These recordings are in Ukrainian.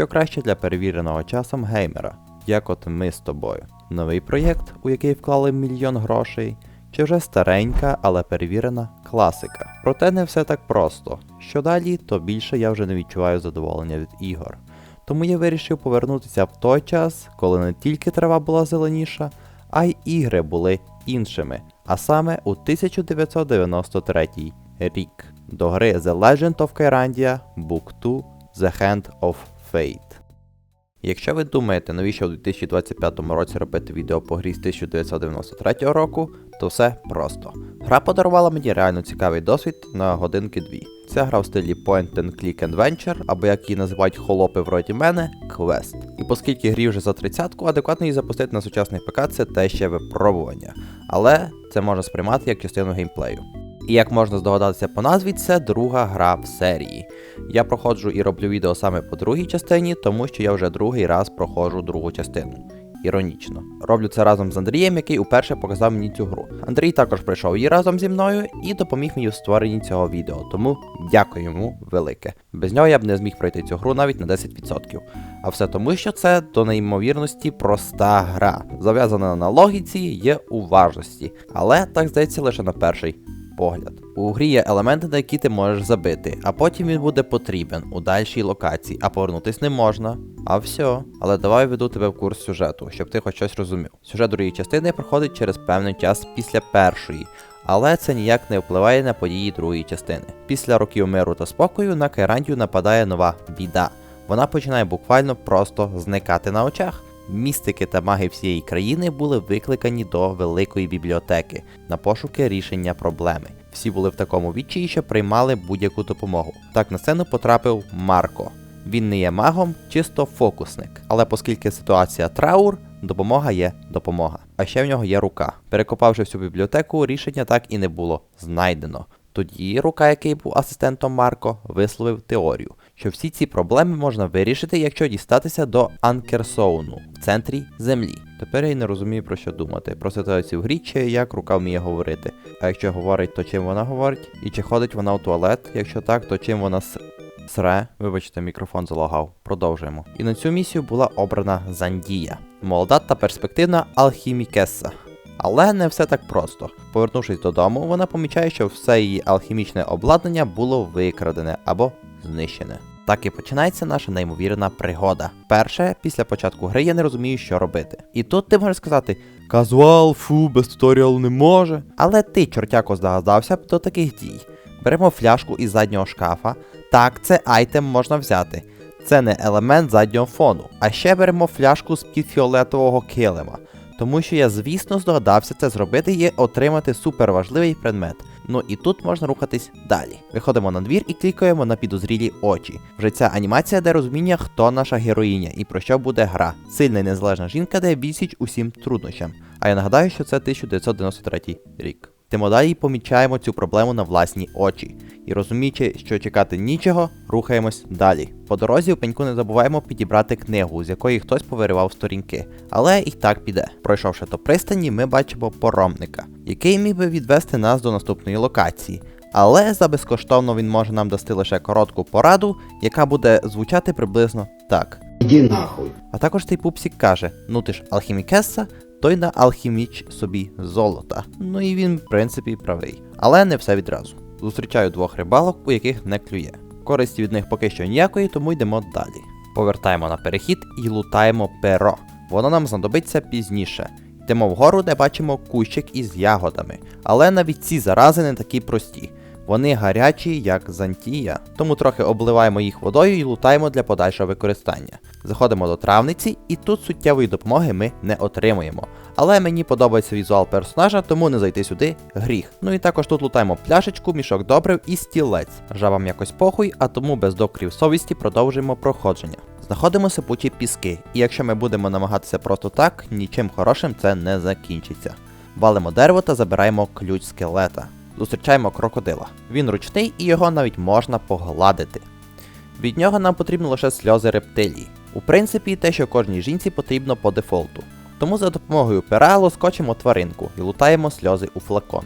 що краще для перевіреного часом геймера, як от ми з тобою. Новий проєкт, у який вклали мільйон грошей, чи вже старенька, але перевірена класика. Проте не все так просто. Що далі, то більше я вже не відчуваю задоволення від ігор. Тому я вирішив повернутися в той час, коли не тільки трава була зеленіша, а й ігри були іншими, а саме у 1993 рік до гри The Legend of Kyrandia Book 2 The Hand of Fate. Якщо ви думаєте, навіщо у 2025 році робити відео по грі з 1993 року, то все просто. Гра подарувала мені реально цікавий досвід на годинки дві. Ця гра в стилі Point and Click Adventure, або як її називають холопи вроді мене, квест. І оскільки грі вже за 30-ку, адекватно її запустити на сучасний ПК це те ще випробування. Але це можна сприймати як частину геймплею. І як можна здогадатися по назві, це друга гра в серії. Я проходжу і роблю відео саме по другій частині, тому що я вже другий раз проходжу другу частину. Іронічно. Роблю це разом з Андрієм, який уперше показав мені цю гру. Андрій також прийшов її разом зі мною і допоміг мені в створенні цього відео, тому дякую йому велике. Без нього я б не зміг пройти цю гру навіть на 10%. А все тому, що це до неймовірності проста гра, зав'язана на логіці є уважності, але так здається лише на перший погляд. У грі є елементи, на які ти можеш забити, а потім він буде потрібен у дальшій локації, а повернутись не можна. А все. Але давай веду тебе в курс сюжету, щоб ти хоч щось розумів. Сюжет другої частини проходить через певний час після першої. Але це ніяк не впливає на події другої частини. Після років миру та спокою на Кайрандію нападає нова біда. Вона починає буквально просто зникати на очах. Містики та маги всієї країни були викликані до великої бібліотеки на пошуки рішення проблеми. Всі були в такому відчаї, що приймали будь-яку допомогу. Так на сцену потрапив Марко. Він не є магом, чисто фокусник. Але оскільки ситуація траур, допомога є допомога. А ще в нього є рука. Перекопавши всю бібліотеку, рішення так і не було знайдено. Тоді рука, який був асистентом Марко, висловив теорію, що всі ці проблеми можна вирішити, якщо дістатися до Анкерсоуну в центрі землі. Тепер я й не розумію про що думати, про ситуацію в грі, чи як рука вміє говорити. А якщо говорить, то чим вона говорить? І чи ходить вона у туалет? Якщо так, то чим вона с... сре? Вибачте, мікрофон залагав. Продовжуємо. І на цю місію була обрана Зандія, молода та перспективна алхімікеса. Але не все так просто. Повернувшись додому, вона помічає, що все її алхімічне обладнання було викрадене або знищене. Так і починається наша неймовірна пригода. Перше, після початку гри я не розумію, що робити. І тут ти можеш сказати: казуал, фу, без туторіалу не може. Але ти, чортяко, здогадався б до таких дій. Беремо фляжку із заднього шкафа. Так, це айтем можна взяти. Це не елемент заднього фону. А ще беремо фляжку з під фіолетового килима. Тому що я, звісно, здогадався це зробити і отримати суперважливий предмет. Ну і тут можна рухатись далі. Виходимо на двір і клікаємо на підозрілі очі. Вже ця анімація дає розуміння, хто наша героїня і про що буде гра. Сильна і незалежна жінка дає відсіч усім труднощам. А я нагадаю, що це 1993 рік. Тимо далі помічаємо цю проблему на власні очі. І розуміючи, що чекати нічого, рухаємось далі. По дорозі у пеньку не забуваємо підібрати книгу, з якої хтось повиривав сторінки. Але і так піде. Пройшовши до пристані, ми бачимо поромника, який міг би відвести нас до наступної локації. Але за безкоштовно він може нам дасти лише коротку пораду, яка буде звучати приблизно так. Иди нахуй. А також цей пупсік каже: ну ти ж алхімікеса, той на алхіміч собі золота. Ну і він, в принципі, правий. Але не все відразу. Зустрічаю двох рибалок, у яких не клює. Користі від них поки що ніякої, тому йдемо далі. Повертаємо на перехід і лутаємо перо. Воно нам знадобиться пізніше. Йдемо вгору, де бачимо кущик із ягодами. Але навіть ці зарази не такі прості. Вони гарячі, як зантія, тому трохи обливаємо їх водою і лутаємо для подальшого використання. Заходимо до травниці, і тут суттєвої допомоги ми не отримуємо. Але мені подобається візуал персонажа, тому не зайти сюди гріх. Ну і також тут лутаємо пляшечку, мішок добрив і стілець. Жабам якось похуй, а тому без докорів совісті продовжуємо проходження. Знаходимо сипучі піски, і якщо ми будемо намагатися просто так, нічим хорошим це не закінчиться. Валимо дерево та забираємо ключ скелета. Зустрічаємо крокодила. Він ручний і його навіть можна погладити. Від нього нам потрібно лише сльози рептилії. У принципі, те, що кожній жінці потрібно по дефолту. Тому за допомогою пера лоскочимо тваринку і лутаємо сльози у флакон.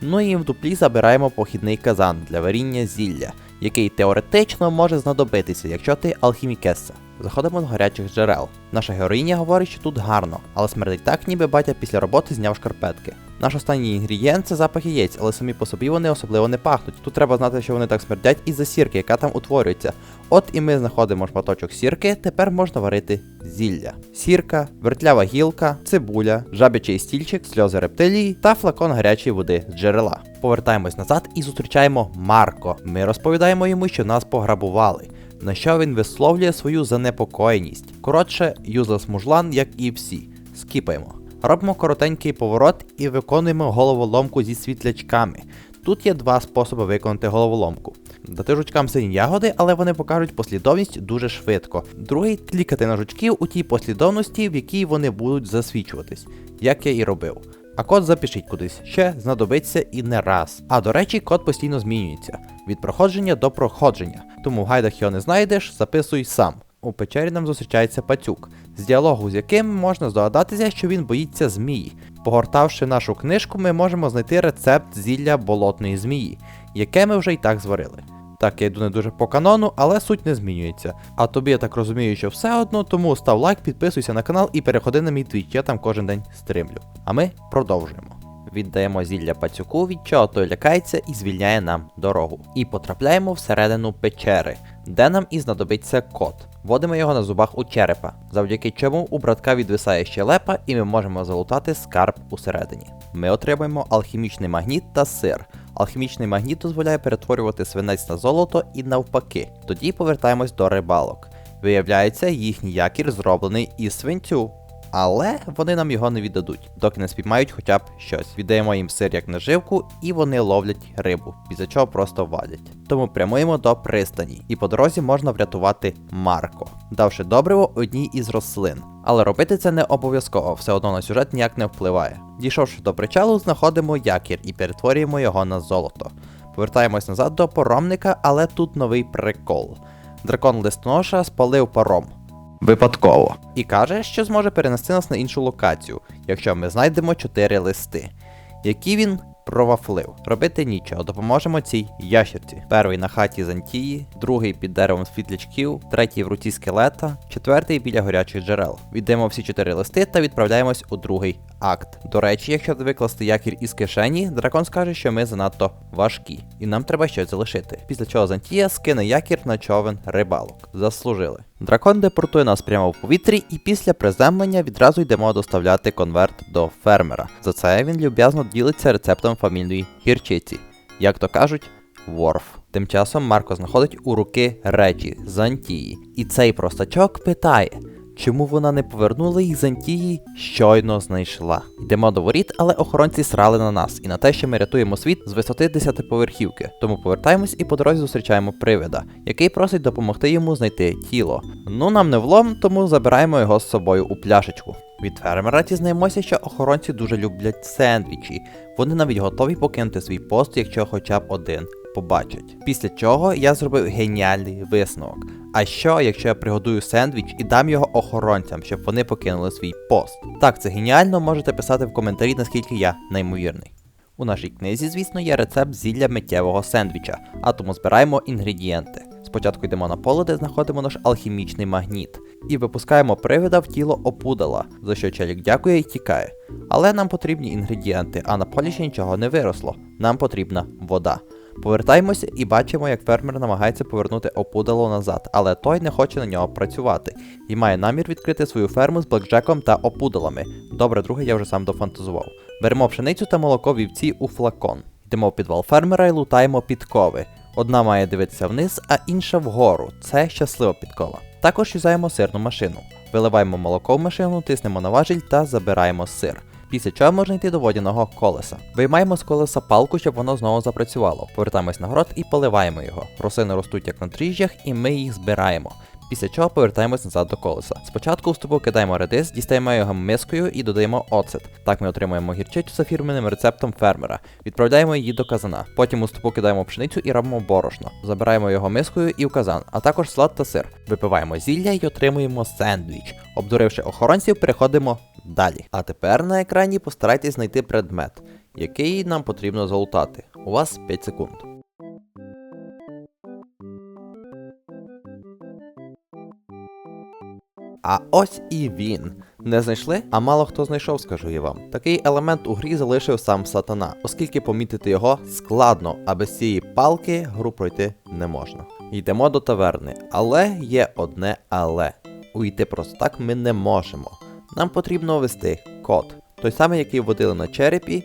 Ну і в дуплі забираємо похідний казан для варіння зілля, який теоретично може знадобитися, якщо ти алхімікеса. Заходимо до гарячих джерел. Наша героїня говорить, що тут гарно, але смердить так, ніби батя після роботи зняв шкарпетки. Наш останній інгредієнт це запах яєць, але самі по собі вони особливо не пахнуть. Тут треба знати, що вони так смердять із-за сірки, яка там утворюється. От і ми знаходимо шматочок сірки, тепер можна варити зілля. Сірка, вертлява гілка, цибуля, жабячий стільчик, сльози рептилії та флакон гарячої води з джерела. Повертаємось назад і зустрічаємо Марко. Ми розповідаємо йому, що нас пограбували. На що він висловлює свою занепокоєність. Коротше, юзлес мужлан, як і всі. Скіпаємо. Робимо коротенький поворот і виконуємо головоломку зі світлячками. Тут є два способи виконати головоломку. Дати жучкам сині ягоди, але вони покажуть послідовність дуже швидко. Другий клікати на жучків у тій послідовності, в якій вони будуть засвічуватись, як я і робив. А код запишіть кудись, ще знадобиться і не раз. А до речі, код постійно змінюється від проходження до проходження. Тому в гайдах його не знайдеш, записуй сам. У печері нам зустрічається пацюк, з діалогу з яким можна здогадатися, що він боїться змії. Погортавши нашу книжку, ми можемо знайти рецепт зілля болотної змії, яке ми вже і так зварили. Так, я йду не дуже по канону, але суть не змінюється. А тобі я так розумію, що все одно, тому став лайк, підписуйся на канал і переходи на мій твіч, я там кожен день стримлю. А ми продовжуємо. Віддаємо зілля пацюку, від чого той лякається і звільняє нам дорогу. І потрапляємо всередину печери, де нам і знадобиться код. Вводимо його на зубах у черепа, завдяки чому у братка відвисає щелепа, і ми можемо залутати скарб усередині. Ми отримаємо алхімічний магніт та сир. Алхімічний магніт дозволяє перетворювати свинець на золото і навпаки. Тоді повертаємось до рибалок. Виявляється, їхній якір зроблений із свинцю. Але вони нам його не віддадуть, доки не спіймають хоча б щось. Віддаємо їм сир як наживку, і вони ловлять рибу, після чого просто валять. Тому прямуємо до пристані, і по дорозі можна врятувати Марко, давши добриво одній із рослин. Але робити це не обов'язково, все одно на сюжет ніяк не впливає. Дійшовши до причалу, знаходимо якір і перетворюємо його на золото. Повертаємось назад до поромника, але тут новий прикол. Дракон листоноша спалив паром. Випадково. І каже, що зможе перенести нас на іншу локацію, якщо ми знайдемо 4 листи, які він провафлив. Робити нічого, допоможемо цій ящерці. Перший на хаті Зантії, другий під деревом світлячків, третій в руці скелета, четвертий біля горячих джерел. Віддаємо всі 4 листи та відправляємось у другий акт. До речі, якщо викласти якір із кишені, дракон скаже, що ми занадто важкі, і нам треба щось залишити. Після чого Зантія скине якір на човен рибалок. Заслужили. Дракон депортує нас прямо в повітрі, і після приземлення відразу йдемо доставляти конверт до фермера. За це він люб'язно ділиться рецептом фамільної гірчиці. Як то кажуть, ворф. Тим часом Марко знаходить у руки речі з Антії. І цей простачок питає. Чому вона не повернула їх з Антії, щойно знайшла. Йдемо до воріт, але охоронці срали на нас і на те, що ми рятуємо світ з висоти десятиповерхівки. Тому повертаємось і по дорозі зустрічаємо привида, який просить допомогти йому знайти тіло. Ну нам не влом, тому забираємо його з собою у пляшечку. Від фермера дізнаємося, що охоронці дуже люблять сендвічі. Вони навіть готові покинути свій пост, якщо хоча б один побачать. Після чого я зробив геніальний висновок. А що, якщо я приготую сендвіч і дам його охоронцям, щоб вони покинули свій пост? Так, це геніально, можете писати в коментарі, наскільки я неймовірний. У нашій книзі, звісно, є рецепт зілля миттєвого сендвіча, а тому збираємо інгредієнти. Спочатку йдемо на поле, де знаходимо наш алхімічний магніт, і випускаємо привида в тіло опудала, за що челік дякує і тікає. Але нам потрібні інгредієнти, а на полі ще нічого не виросло. Нам потрібна вода. Повертаємося і бачимо, як фермер намагається повернути опудало назад, але той не хоче на нього працювати і має намір відкрити свою ферму з блекджеком та опудалами. Добре, друге, я вже сам дофантазував. Беремо пшеницю та молоко вівці у флакон. Йдемо в підвал фермера і лутаємо підкови. Одна має дивитися вниз, а інша вгору. Це щаслива підкова. Також юзаємо сирну машину. Виливаємо молоко в машину, тиснемо на важіль та забираємо сир. Після чого можна йти до водяного колеса. Виймаємо з колеса палку, щоб воно знову запрацювало. Повертаємось на город і поливаємо його. Рослини ростуть як на дріжджах, і ми їх збираємо. Після чого повертаємось назад до колеса. Спочатку в ступу кидаємо редис, дістаємо його мискою і додаємо оцет. Так ми отримуємо гірчицю за фірменним рецептом фермера. Відправляємо її до казана. Потім у ступу кидаємо пшеницю і робимо борошно. Забираємо його мискою і в казан, а також салат та сир. Випиваємо зілля і отримуємо сендвіч. Обдуривши охоронців, переходимо Далі. А тепер на екрані постарайтесь знайти предмет, який нам потрібно залутати. У вас 5 секунд. А ось і він. Не знайшли? А мало хто знайшов, скажу я вам. Такий елемент у грі залишив сам сатана, оскільки помітити його складно, а без цієї палки гру пройти не можна. Йдемо до таверни, але є одне але. Уйти просто так ми не можемо. Нам потрібно ввести код, той самий, який вводили на черепі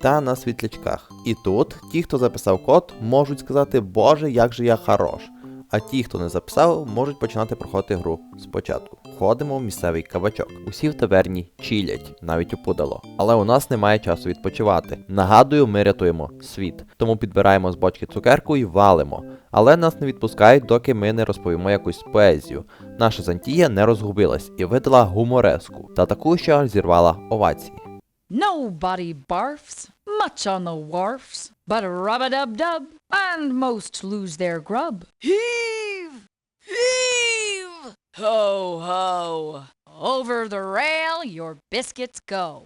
та на світлячках. І тут ті, хто записав код, можуть сказати, Боже, як же я хорош. А ті, хто не записав, можуть починати проходити гру спочатку. Входимо в місцевий кабачок. Усі в таверні чилять, навіть опудало. Але у нас немає часу відпочивати. Нагадую, ми рятуємо світ. Тому підбираємо з бочки цукерку і валимо. Але нас не відпускають, доки ми не розповімо якусь поезію. Наша Зантія не розгубилась і видала гумореску та таку, що зірвала овації. Nobody barfs, much on the wharfs, but rub-a-dub-dub, and most lose their grub. Heave! Heave! Ho, ho! Over the rail your biscuits go.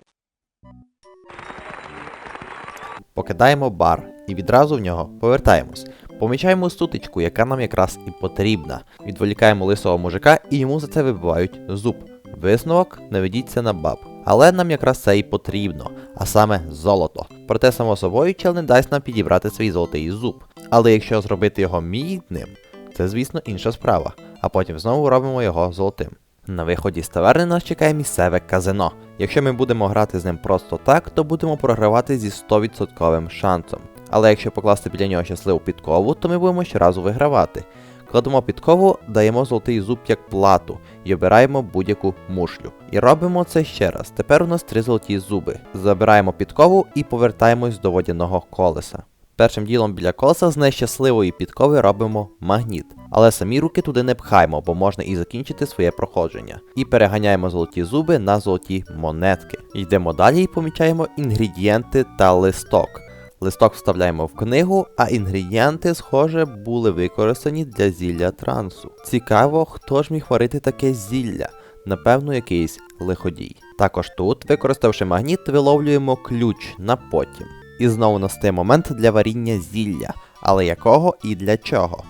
Покидаємо бар і відразу в нього повертаємось. Помічаємо стутичку, яка нам якраз і потрібна. Відволікаємо лисого мужика і йому за це вибивають зуб. Висновок не ведіться на баб. Але нам якраз це і потрібно, а саме золото. Проте, само собою, чел не дасть нам підібрати свій золотий зуб. Але якщо зробити його мідним, це, звісно, інша справа. А потім знову робимо його золотим. На виході з таверни нас чекає місцеве казино. Якщо ми будемо грати з ним просто так, то будемо програвати зі 100% шансом. Але якщо покласти біля нього щасливу підкову, то ми будемо щоразу вигравати. Кладемо підкову, даємо золотий зуб як плату і обираємо будь-яку мушлю. І робимо це ще раз. Тепер у нас три золоті зуби. Забираємо підкову і повертаємось до водяного колеса. Першим ділом біля колеса з нещасливої підкови робимо магніт, але самі руки туди не пхаємо, бо можна і закінчити своє проходження. І переганяємо золоті зуби на золоті монетки. Йдемо далі і помічаємо інгредієнти та листок. Листок вставляємо в книгу, а інгредієнти, схоже, були використані для зілля трансу. Цікаво, хто ж міг варити таке зілля? Напевно, якийсь лиходій. Також тут, використавши магніт, виловлюємо ключ на потім. І знову настає момент для варіння зілля, але якого і для чого.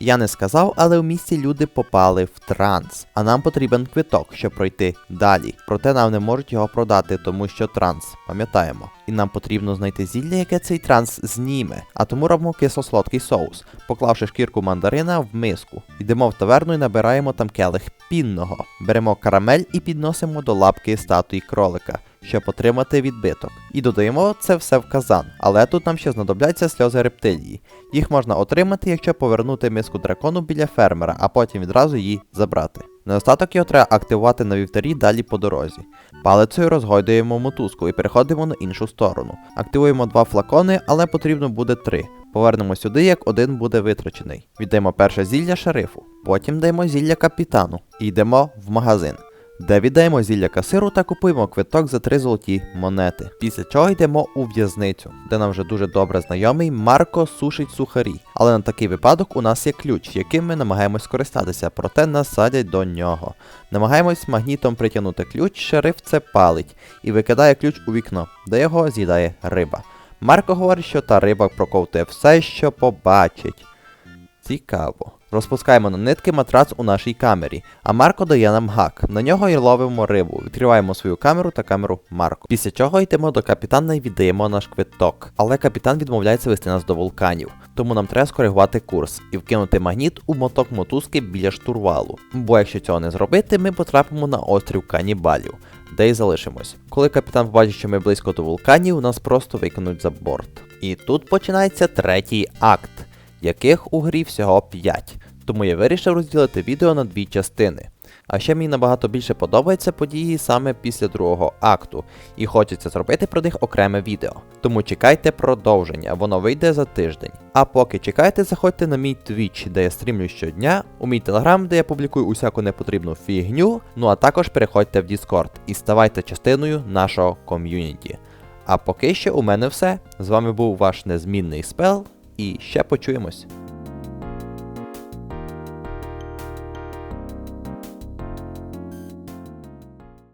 Я не сказав, але в місті люди попали в транс, а нам потрібен квиток, щоб пройти далі. Проте нам не можуть його продати, тому що транс, пам'ятаємо. І нам потрібно знайти зілля, яке цей транс зніме. А тому робимо кисло-солодкий соус, поклавши шкірку мандарина в миску. Йдемо в таверну і набираємо там келих пінного. Беремо карамель і підносимо до лапки статуї кролика щоб отримати відбиток. І додаємо це все в казан, але тут нам ще знадобляться сльози рептилії. Їх можна отримати, якщо повернути миску дракону біля фермера, а потім відразу її забрати. Неостаток його треба активувати на вівтарі далі по дорозі. Палицею розгойдуємо мотузку і переходимо на іншу сторону. Активуємо два флакони, але потрібно буде три. Повернемо сюди, як один буде витрачений. Віддаємо перше зілля шерифу, потім даємо зілля капітану і йдемо в магазин де віддаємо зілля касиру та купуємо квиток за 3 золоті монети. Після чого йдемо у в'язницю, де нам вже дуже добре знайомий Марко сушить сухарі. Але на такий випадок у нас є ключ, яким ми намагаємось скористатися, проте нас садять до нього. Намагаємось магнітом притягнути ключ, шериф це палить і викидає ключ у вікно, де його з'їдає риба. Марко говорить, що та риба проковтує все, що побачить. Цікаво. Розпускаємо на нитки матрац у нашій камері, а Марко дає нам гак. На нього і ловимо рибу. Відкриваємо свою камеру та камеру Марко. Після чого йдемо до капітана і віддаємо наш квиток. Але капітан відмовляється вести нас до вулканів, тому нам треба скоригувати курс і вкинути магніт у моток мотузки біля штурвалу. Бо якщо цього не зробити, ми потрапимо на острів канібалів, де й залишимось. Коли капітан побачить, що ми близько до вулканів, нас просто викинуть за борт. І тут починається третій акт яких у грі всього 5. Тому я вирішив розділити відео на дві частини. А ще мені набагато більше подобаються події саме після другого акту, і хочеться зробити про них окреме відео. Тому чекайте продовження, воно вийде за тиждень. А поки чекайте, заходьте на мій Twitch, де я стрімлю щодня, у мій Telegram, де я публікую усяку непотрібну фігню. Ну а також переходьте в Discord і ставайте частиною нашого ком'юніті. А поки що у мене все. З вами був ваш незмінний спел і ще почуємось.